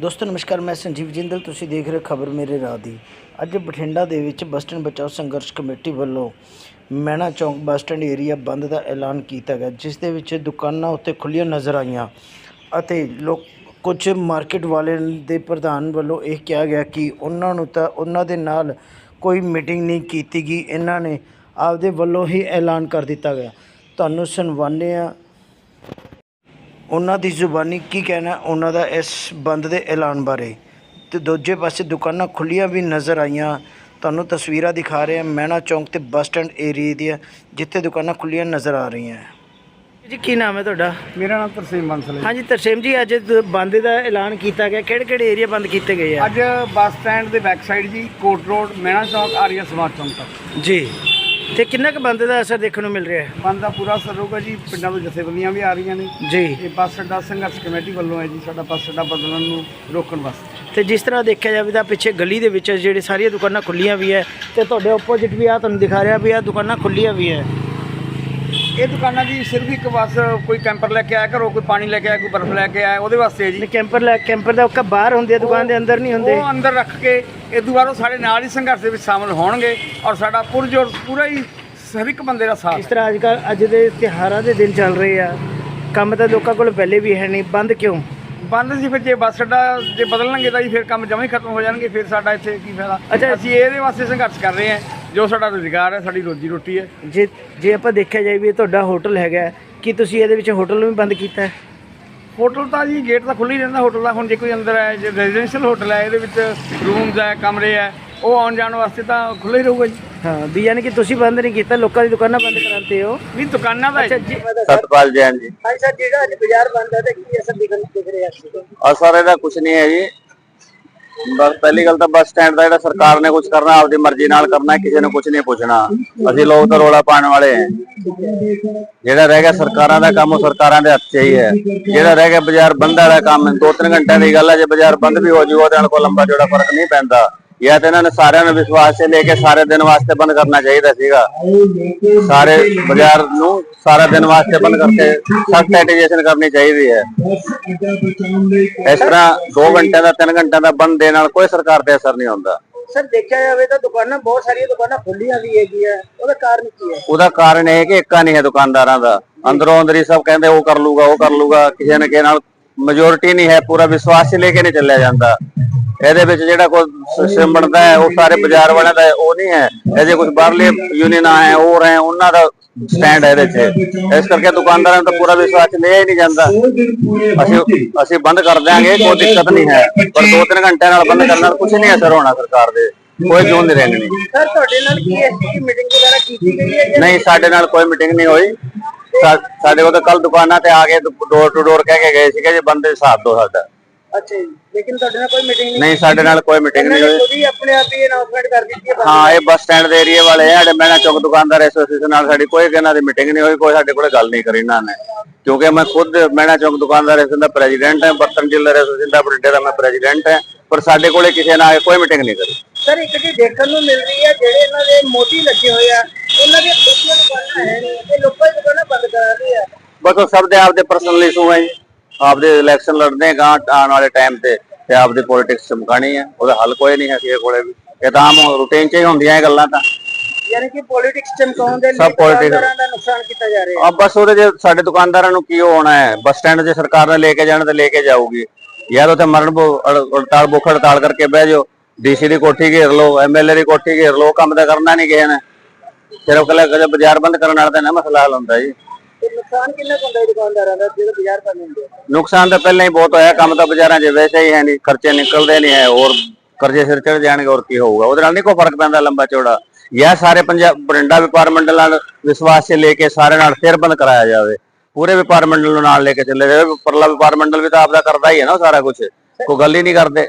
ਦੋਸਤੋ, ਨਮਸਕਾਰ, ਮੈਂ ਸੰਜੀਵ ਜਿੰਦਲ। ਤੁਸੀਂ ਦੇਖ ਰਹੇ ਖਬਰ ਮੇਰੇ ਰਾਹ ਦੀ। ਅੱਜ ਬਠਿੰਡਾ ਦੇ ਵਿੱਚ ਬੱਸ ਸਟੈਂਡ ਬਚਾਓ ਸੰਘਰਸ਼ ਕਮੇਟੀ ਵੱਲੋਂ ਮੈਣਾ ਚੌਂਕ ਬੱਸ ਸਟੈਂਡ ਏਰੀਆ ਬੰਦ ਦਾ ਐਲਾਨ ਕੀਤਾ ਗਿਆ, ਜਿਸ ਦੇ ਵਿੱਚ ਦੁਕਾਨਾਂ ਉੱਤੇ ਖੁੱਲੀਆਂ ਨਜ਼ਰ ਆਈਆਂ ਅਤੇ ਲੋਕ, ਕੁਝ ਮਾਰਕੀਟ ਵਾਲਿਆਂ ਦੇ ਪ੍ਰਧਾਨ ਵੱਲੋਂ ਇਹ ਕਿਹਾ ਗਿਆ ਕਿ ਉਹਨਾਂ ਨੂੰ ਤਾਂ, ਉਹਨਾਂ ਦੇ ਨਾਲ ਕੋਈ ਮੀਟਿੰਗ ਨਹੀਂ ਕੀਤੀ ਗਈ। ਇਹਨਾਂ ਨੇ ਆਪਦੇ ਵੱਲੋਂ ਹੀ ਐਲਾਨ ਕਰ ਦਿੱਤਾ ਗਿਆ। ਤੁਹਾਨੂੰ ਸੁਣਵਾਉਂਦੇ ਹਾਂ। ਉਹਨਾਂ ਦੀ ਜ਼ੁਬਾਨੀ ਕੀ ਕਹਿਣਾ ਉਹਨਾਂ ਦਾ ਇਸ ਬੰਦ ਦੇ ਐਲਾਨ ਬਾਰੇ। ਤੇ ਦੂਜੇ ਪਾਸੇ ਦੁਕਾਨਾਂ ਖੁੱਲੀਆਂ ਵੀ ਨਜ਼ਰ ਆਈਆਂ। ਤੁਹਾਨੂੰ ਤਸਵੀਰਾਂ ਦਿਖਾ ਰਹੇ ਹਾਂ ਮੈਣਾ ਚੌਂਕ ਤੇ ਬੱਸ ਸਟੈਂਡ ਏਰੀਆ ਦੀਆਂ ਜਿੱਥੇ ਦੁਕਾਨਾਂ ਖੁੱਲੀਆਂ ਨਜ਼ਰ ਆ ਰਹੀਆਂ। ਜੀ ਕੀ ਨਾਮ ਹੈ ਤੁਹਾਡਾ? ਮੇਰਾ ਨਾਮ ਤਰਸੇਮ ਬੰਸਲ ਹੈ। ਹਾਂਜੀ ਤਰਸੇਮ ਜੀ ਅੱਜ ਬੰਦ ਦਾ ਐਲਾਨ ਕੀਤਾ ਗਿਆ। ਕਿਹੜੇ ਕਿਹੜੇ ਏਰੀਆ ਬੰਦ ਕੀਤੇ ਗਏ ਆ? ਅੱਜ ਬੱਸ ਸਟੈਂਡ ਦੇ ਬੈਕ ਸਾਈਡ ਜੀ ਕੋਟ ਰੋਡ ਮੈਣਾ ਚੌਕ ਆਰੀਆ ਸਮਾਰਟ ਚੌਂਕ ਤੱਕ। ਜੀ। ਤੇ ਕਿੰਨਾ ਕੁ ਬੰਦ ਦਾ ਅਸਰ ਦੇਖਣ ਨੂੰ ਮਿਲ ਰਿਹਾ ਹੈ? ਬੰਦ ਦਾ ਪੂਰਾ ਅਸਰ ਹੋਊਗਾ ਜੀ ਪਿੰਡਾਂ ਤੋਂ ਜਥੇਬੰਦੀਆਂ ਵੀ ਆ ਰਹੀਆਂ ਨੇ। ਜੀ। ਇਹ ਬੱਸ ਅੱਡਾ ਸੰਘਰਸ਼ ਕਮੇਟੀ ਵੱਲੋਂ ਹੈ ਜੀ ਸਾਡਾ ਬੱਸ ਅੱਡਾ ਬਦਲਣ ਨੂੰ ਰੋਕਣ ਵਾਸਤੇ। ਤੇ ਜਿਸ ਤਰ੍ਹਾਂ ਦੇਖਿਆ ਜਾਵੇ ਤਾਂ ਪਿੱਛੇ ਗਲੀ ਦੇ ਵਿੱਚ ਜਿਹੜੇ ਸਾਰੀਆਂ ਦੁਕਾਨਾਂ ਖੁੱਲੀਆਂ ਵੀ ਹੈ ਤੇ ਤੁਹਾਡੇ ਆਪੋਜ਼ਿਟ ਵੀ ਆ ਤੁਹਾਨੂੰ ਦਿਖਾ ਰਿਹਾ ਵੀ ਆ ਦੁਕਾਨਾਂ ਖੁੱਲੀਆਂ ਵੀ ਹੈ। ਇਹ ਦੁਕਾਨਾਂ ਜੀ ਸਿਰਫ ਇੱਕ ਬੱਸ ਕੋਈ ਕੈਂਪਰ ਲੈ ਕੇ ਆਇਆ ਘਰੋਂ ਕੋਈ ਪਾਣੀ ਲੈ ਕੇ ਆਇਆ ਕੋਈ ਬਰਫ਼ ਲੈ ਕੇ ਆਇਆ ਉਹਦੇ ਵਾਸਤੇ ਜੀ। ਕੈਂਪਰ ਲੈ ਕੈਂਪਰ ਦਾ ਉੱਕਾ ਬਾਹਰ ਹੁੰਦੇ ਆ ਦੁਕਾਨ ਦੇ ਅੰਦਰ ਨਹੀਂ ਹੁੰਦੇ। ਉਹ ਅੰਦਰ ਰੱਖ ਕੇ ਇਹ ਦੁਬਾਰਾ ਉਹ ਸਾਡੇ ਨਾਲ ਹੀ ਸੰਘਰਸ਼ ਦੇ ਵਿੱਚ ਸ਼ਾਮਲ ਹੋਣਗੇ ਔਰ ਸਾਡਾ ਪੁਰਜੋਰ ਪੂਰਾ ਹੀ ਹਰ ਇੱਕ ਬੰਦੇ ਦਾ ਸਾਥ ਇਸ ਤਰ੍ਹਾਂ ਅੱਜ ਕੱਲ੍ਹ ਅੱਜ ਦੇ ਤਿਉਹਾਰਾਂ ਦੇ ਦਿਨ ਚੱਲ ਰਹੇ ਆ ਕੰਮ ਤਾਂ ਲੋਕਾਂ ਕੋਲ ਪਹਿਲੇ ਵੀ ਹੈ ਨਹੀਂ ਬੰਦ ਕਿਉਂ? ਬੰਦ ਸੀ ਫਿਰ ਜੇ ਬੱਸ ਅੱਡਾ ਜੇ ਬਦਲਣਗੇ ਤਾਂ ਜੀ ਫਿਰ ਕੰਮ ਜਮਾਂ ਹੀ ਖਤਮ ਹੋ ਜਾਣਗੇ ਫਿਰ ਸਾਡਾ ਇੱਥੇ ਕੀ ਫਾਇਦਾ? ਅੱਛਾ। ਅਸੀਂ ਇਹਦੇ ਵਾਸਤੇ ਸੰਘਰਸ਼ ਕਰ ਰਹੇ ਹਾਂ। ਜੋ ਸਾਡਾ ਰੁਜ਼ਗਾਰ ਹੈ ਸਾਡੀ ਰੋਜੀ ਰੋਟੀ ਹੈ। ਜੇ ਜੇ ਆਪਾਂ ਦੇਖਿਆ ਜਾਏ ਵੀ ਇਹ ਤੁਹਾਡਾ ਹੋਟਲ ਹੈਗਾ ਹੈ, ਕੀ ਤੁਸੀਂ ਇਹਦੇ ਵਿੱਚ ਹੋਟਲ ਨੂੰ ਵੀ ਬੰਦ ਕੀਤਾ ਹੈ? ਹੋਟਲ ਤਾਂ ਜੀ ਗੇਟ ਤਾਂ ਖੁੱਲ੍ਹ ਹੀ ਰਹਿੰਦਾ ਹੋਟਲ ਦਾ। ਹੁਣ ਜੇ ਕੋਈ ਅੰਦਰ ਹੈ ਜੇ ਰੈਜ਼ੀਡੈਂਸ਼ੀਅਲ ਹੋਟਲ ਹੈ ਇਹਦੇ ਵਿੱਚ ਰੂਮਸ ਹੈ ਕਮਰੇ ਹੈ ਉਹ ਆਉਣ ਜਾਣ ਵਾਸਤੇ ਤਾਂ ਖੁੱਲ੍ਹਾ ਹੀ ਰਹੂਗਾ ਜੀ। ਹਾਂ ਵੀ ਯਾਨੀ ਕਿ ਤੁਸੀਂ ਬੰਦ ਨਹੀਂ ਕੀਤਾ ਲੋਕਾਂ ਦੀ ਦੁਕਾਨਾਂ ਬੰਦ ਕਰਾਉਂਦੇ ਹੋ? ਵੀ ਦੁਕਾਨਾਂ ਦਾ ਅੱਛਾ ਹੈ ਜੀ ਸਤਪਾਲ ਜੈਨ ਜੀ। ਹਾਂਜੀ ਸਰ ਜਿਹੜਾ ਅੱਜ ਬਾਜ਼ਾਰ ਬੰਦ ਹੈ ਤੇ ਕੀ ਅਸਰ ਦਿਖ ਦਿਖ ਰਿਹਾ ਹੈ? ਅਸਰ ਇਹਦਾ ਕੁਝ ਨਹੀਂ ਹੈ ਜੀ। ਬਸ ਪਹਿਲੀ ਗੱਲ ਤਾਂ ਬੱਸ ਸਟੈਂਡ ਦਾ ਜਿਹੜਾ ਸਰਕਾਰ ਨੇ ਕੁਝ ਕਰਨਾ, ਆਪਦੀ ਮਰਜ਼ੀ ਨਾਲ ਕਰਨਾ, ਕਿਸੇ ਨੂੰ ਕੁਝ ਨਹੀਂ ਪੁੱਛਣਾ। ਅਸੀਂ ਲੋਕ ਤਾਂ ਰੋਲਾ ਪਾਉਣ ਵਾਲੇ ਹਾਂ ਜਿਹੜਾ ਰਹਿ ਗਿਆ ਸਰਕਾਰਾਂ ਦਾ ਕੰਮ, ਉਹ ਸਰਕਾਰਾਂ ਦੇ ਹੱਥ 'ਚ ਹੀ ਹੈ। ਜਿਹੜਾ ਰਹਿ ਗਿਆ ਬਾਜ਼ਾਰ ਬੰਦ ਵਾਲਾ ਕੰਮ, ਦੋ ਤਿੰਨ ਘੰਟਿਆਂ ਦੀ ਗੱਲ ਹੈ, ਜੇ ਬਾਜ਼ਾਰ ਬੰਦ ਵੀ ਹੋ ਜਾਊ ਉਹਦੇ ਨਾਲ ਕੋਈ ਲੰਬਾ ਜੋੜਾ ਫ਼ਰਕ ਨਹੀਂ ਪੈਂਦਾ। ਜਾਂ ਤਾਂ ਇਹਨਾਂ ਨੇ ਸਾਰਿਆਂ ਨੂੰ ਵਿਸ਼ਵਾਸ 'ਚ ਲੈ ਕੇ ਸਾਰੇ ਦਿਨ ਵਾਸਤੇ ਬੰਦ ਕਰਨਾ ਚਾਹੀਦਾ ਸੀਗਾ। ਸਾਰੇ ਬਾਜ਼ਾਰ ਨੂੰ ਸਾਰਾ ਦਿਨ ਵਾਸਤੇ ਬੰਦ ਕਰਕੇ ਸਖਤ ਐਟੀਜੇਸ਼ਨ ਕਰਨੀ ਚਾਹੀਦੀ ਹੈ। ਇਸ ਤਰ੍ਹਾਂ 2 ਘੰਟਿਆਂ ਦਾ 3 ਘੰਟਿਆਂ ਦਾ ਬੰਦ ਦੇ ਨਾਲ ਕੋਈ ਸਰਕਾਰ ਤੇ ਅਸਰ ਨਹੀਂ ਹੁੰਦਾ ਸਰ ਦੇਖਿਆ ਜਾਵੇ ਤਾਂ ਦੁਕਾਨਾਂ ਬਹੁਤ ਸਾਰੀਆਂ ਦੁਕਾਨਾਂ ਖੁੱਲੀਆਂ ਵੀ ਹੈਗੀਆਂ। ਉਹਦਾ ਕਾਰਨ ਕੀ ਹੈ? ਉਹਦਾ ਕਾਰਨ ਇਹ ਹੈ ਕਿ ਏਕਾ ਨਹੀਂ ਹੈ ਦੁਕਾਨਦਾਰਾਂ ਦਾ। ਅੰਦਰੋਂ ਅੰਦਰੀ ਸਭ ਕਹਿੰਦੇ ਉਹ ਕਰ ਲੂਗਾ ਉਹ ਕਰ ਲੂਗਾ ਕਿਸੇ ਨਾ ਕਿਸੇ ਨਾਲ ਮੈਜੋਰਿਟੀ ਨਹੀਂ ਹੈ ਪੂਰਾ ਵਿਸ਼ਵਾਸ ਚ ਲੈ ਕੇ ਨਹੀਂ ਚੱਲਿਆ ਜਾਂਦਾ। ਇਹਦੇ ਵਿੱਚ ਜਿਹੜਾ ਕੋਈ ਸਿਸਟਮ ਬਣਦਾ ਹੈ ਉਹ ਸਾਰੇ ਬਾਜ਼ਾਰ ਵਾਲਿਆਂ ਦਾ ਹੈ, ਉਹ ਨਹੀਂ ਹੈ। ਇਹਦੇ ਕੁਝ ਬਾਹਰਲੇ ਯੂਨੀਅਨਾਂ ਹੈ ਉਹ ਰਹੇ ਉਹਨਾਂ ਦਾ ਸਟੈਂਡ ਹੈ ਇਹਦੇ 'ਚ ਇਸ ਕਰਕੇ ਦੁਕਾਨਦਾਰਾਂ ਦਾ ਪੂਰਾ ਵਿਸ਼ਵਾਸ ਲਿਆ ਹੀ ਨਹੀਂ ਜਾਂਦਾ। ਅਸੀਂ ਅਸੀਂ ਬੰਦ ਕਰ ਦਿਆਂਗੇ ਕੋਈ ਦਿੱਕਤ ਨਹੀਂ ਹੈ। ਪਰ 2-3 ਘੰਟਿਆਂ ਨਾਲ ਬੰਦ ਕਰਨ ਨਾਲ ਕੁਝ ਨਹੀਂ ਅਸਰ ਹੋਣਾ ਸਰਕਾਰ ਦੇ। ਕੋਈ ਜੂਨ ਨਹੀਂ। ਰਹਿਣੀ ਸਰ ਤੁਹਾਡੇ ਨਾਲ ਕੀ ਹੈ? ਕਿ ਮੀਟਿੰਗ ਵਗੈਰਾ ਕੀਤੀ ਗਈ ਹੈ ਨਹੀਂ ਸਾਡੇ ਨਾਲ ਕੋਈ ਮੀਟਿੰਗ ਨਹੀਂ ਹੋਈ। ਸਾਡੇ ਕੋਲ ਤਾਂ ਕੱਲ ਦੁਕਾਨਾਂ ਤੇ ਆ ਕੇ ਡੋਰ ਟੂ ਡੋਰ ਕਹਿ ਕੇ ਗਏ ਸੀਗੇ ਜੀ ਬੰਦੇ ਹਿਸਾਬ ਦੋ ਸਾਡਾ। ਅੱਛਾ ਜੀ ਲੇਕਿਨ ਤੁਹਾਡੇ ਨਾਲ ਕੋਈ ਮੀਟਿੰਗ ਨਹੀਂ ਸਾਡੇ ਨਾਲ ਕੋਈ ਮੀਟਿੰਗ ਨਹੀਂ ਹੋਈ। ਹੀ ਆਪਣੇ ਆਪ ਹੀ ਅਨਾਉਂਸਮੈਂਟ ਕਰ ਦਿੱਤੀ ਹੈ ਹਾਂ ਇਹ ਬੱਸ ਸਟੈਂਡ ਦੇ ਏਰੀਆ ਵਾਲੇ ਆ ਜਿਹੜੇ ਮੈਨਾ ਚੌਕ ਦੁਕਾਨਦਾਰ ਐਸੋਸੀਏਸ਼ਨ ਨਾਲ ਸਾਡੀ ਕੋਈ ਇਹਨਾਂ ਦੀ ਮੀਟਿੰਗ ਨਹੀਂ ਹੋਈ ਕੋਈ ਸਾਡੇ ਕੋਲੇ ਗੱਲ ਨਹੀਂ ਕਰੀ ਇਹਨਾਂ ਨੇ। ਕਿਉਂਕਿ ਮੈਂ ਖੁਦ ਮੈਨਾ ਚੌਕ ਦੁਕਾਨਦਾਰ ਐਸੋਸੀਏਸ਼ਨ ਦਾ ਪ੍ਰੈਜ਼ੀਡੈਂਟ ਹਾਂ ਬਰਤਨ ਡਿਲਰ ਐਸੋਸੀਏਸ਼ਨ ਦਾ ਬਰਿੰਡੇ ਦਾ ਮੈਂ ਪ੍ਰੈਜ਼ੀਡੈਂਟ ਹਾਂ ਪਰ ਸਾਡੇ ਕੋਲੇ ਕਿਸੇ ਨਾਲ ਕੋਈ ਮੀਟਿੰਗ ਨਹੀਂ ਕਰੀ। ਸਰ ਇੱਕ ਚੀਜ਼ ਦੇਖਣ ਨੂੰ ਮਿਲ ਰਹੀ ਹੈ ਜਿਹੜੇ ਇਹਨਾਂ ਦੇ ਮੋਢੀ ਲੱਗੇ ਹੋਏ ਆ ਉਹਨਾਂ ਦੀਆਂ ਦੁਕਾਨਾਂ ਹੈ ਨਹੀਂ ਤੇ ਲੋਕਾਂ ਦੀ ਦੁਕਾਨਾਂ ਬੰਦ ਕਰਾ ਰਹੇ ਆ ਬਸ ਉਹ ਸਭ ਦੇ ਆਪਦੇ ਪਰਸਨਲ ਇਸ਼ੂ ਹੈ ਜੀ। ਆਪਦੇ ਇਲੈਕਸ਼ਨ ਲੜਦੇ ਆ ਗਾਂ ਆਉਣ ਵਾਲੇ ਟਾਈਮ ਤੇ ਤੇ ਆਪਦੀ ਪੋਲਿਟਿਕਸ ਚਮਕਾਣੀ ਹੈ ਉਹਦਾ ਹੱਲ ਕੋਈ ਨਹੀਂ ਹੈ ਕਿਸੇ ਕੋਲੇ ਵੀ। ਇਹ ਤਾਂ ਆਮ ਰੂਟੀਨ 'ਚ ਹੀ ਹੁੰਦੀਆਂ ਇਹ ਗੱਲਾਂ ਤਾਂ। ਯਾਨੀ ਕਿ ਪੋਲਿਟਿਕਸ ਚਮਕਾਉਣ ਦੇ ਲਈ ਦੁਕਾਨਦਾਰਾਂ ਦਾ ਨੁਕਸਾਨ ਕੀਤਾ ਜਾ ਰਿਹਾ। ਹੈ ਆ ਬਸ ਉਹਦੇ ਜੇ ਸਾਡੇ ਦੁਕਾਨਦਾਰਾਂ ਨੂੰ ਕੀ ਹੋਣਾ ਹੈ? ਬੱਸ ਸਟੈਂਡ 'ਤੇ ਸਰਕਾਰ ਨੇ ਲੈ ਕੇ ਜਾਣ ਤੇ ਲੈ ਕੇ ਜਾਊਗੀ। ਯਾਰ ਉੱਥੇ ਮਰਨ ਭੁ- ਅੜ- ਹੜਤਾਲ ਭੁੱਖ ਹੜਤਾਲ ਕਰਕੇ ਬਹਿ ਜਾਓ। ਡੀਸੀ ਦੀ ਕੋਠੀ ਘੇਰ ਲਓ ਐਮਐਲਏ ਦੀ ਕੋਠੀ ਘੇਰ ਲਓ ਕੰਮ ਤਾਂ ਕਰਨਾ ਨਹੀਂ ਕਿਸੇ ਨੇ। ਸਿਰਫ ਕੱਲਾ ਬਾਜ਼ਾਰ ਬੰਦ ਕਰਨ ਨਾਲ ਤਾਂ ਨਾ ਮਸਲਾ ਹੱਲ ਹੁੰਦਾ ਜੀ। ਤੇ ਨੁਕਸਾਨ ਕਿੰਨਾ ਕੁ ਹੁੰਦਾ ਹੈ ਦੁਕਾਨਦਾਰਾਂ ਦਾ, ਜਿਹੜੇ ਬਾਜ਼ਾਰ ਬੰਦ ਹੁੰਦੇ ਨੁਕਸਾਨ ਤਾਂ ਪਹਿਲਾਂ ਹੀ ਬਹੁਤ ਹੋਇਆ, ਕੰਮ ਤਾਂ ਬਾਜ਼ਾਰਾਂ 'ਚ ਵੈਸੇ ਹੀ ਹੈ ਨਹੀਂ, ਖਰਚੇ ਨਿਕਲਦੇ ਨਹੀਂ ਹੈ, ਹੋਰ ਕਰਜ਼ੇ ਸਿਰ ਚੜ ਜਾਣਗੇ, ਹੋਰ ਕੀ ਹੋਊਗਾ। ਉਹਦੇ ਨਾਲ ਨਹੀਂ ਕੋਈ ਫ਼ਰਕ ਪੈਂਦਾ ਲੰਬਾ ਚੌੜਾ। ਇਹ ਸਾਰੇ ਪੰਜਾਬ, ਬਰਿੰਡਾ ਵਪਾਰ ਮੰਡਲ ਨਾਲ ਵਿਸ਼ਵਾਸ 'ਚ ਲੈ ਕੇ ਸਾਰੇ ਨਾਲ ਫੇਰ ਬੰਦ ਕਰਾਇਆ ਜਾਵੇ। ਪੂਰੇ ਵਪਾਰ ਮੰਡਲ ਨੂੰ ਨਾਲ ਲੈ ਕੇ ਚੱਲੇ ਜਾਵੇ। ਪਰਲਾ ਵਪਾਰ ਮੰਡਲ ਵੀ ਤਾਂ ਆਪਦਾ ਕਰਦਾ ਹੀ ਹੈ ਨਾ ਸਾਰਾ ਕੁਝ ਕੋਈ ਗੱਲ ਹੀ ਨਹੀਂ ਕਰਦੇ।